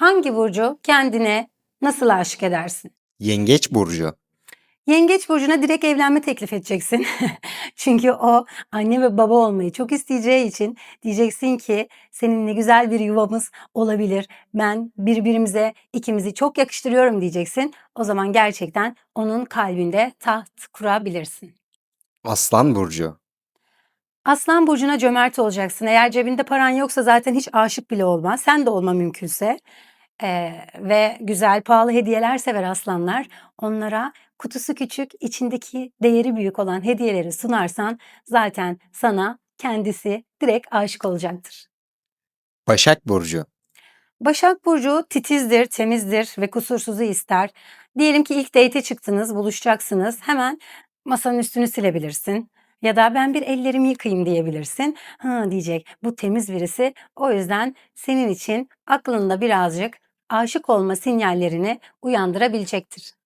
Hangi burcu kendine nasıl aşık edersin? Yengeç burcu. Yengeç burcuna direkt evlenme teklif edeceksin. Çünkü o anne ve baba olmayı çok isteyeceği için diyeceksin ki seninle güzel bir yuvamız olabilir. Ben birbirimize ikimizi çok yakıştırıyorum diyeceksin. O zaman gerçekten onun kalbinde taht kurabilirsin. Aslan burcu. Aslan burcuna cömert olacaksın. Eğer cebinde paran yoksa zaten hiç aşık bile olma. Sen de olma mümkünse. Ee, ve güzel pahalı hediyeler sever aslanlar. Onlara kutusu küçük, içindeki değeri büyük olan hediyeleri sunarsan zaten sana kendisi direkt aşık olacaktır. Başak burcu. Başak Burcu titizdir, temizdir ve kusursuzu ister. Diyelim ki ilk date'e çıktınız, buluşacaksınız. Hemen masanın üstünü silebilirsin. Ya da ben bir ellerimi yıkayayım diyebilirsin. Ha diyecek bu temiz birisi. O yüzden senin için aklında birazcık aşık olma sinyallerini uyandırabilecektir.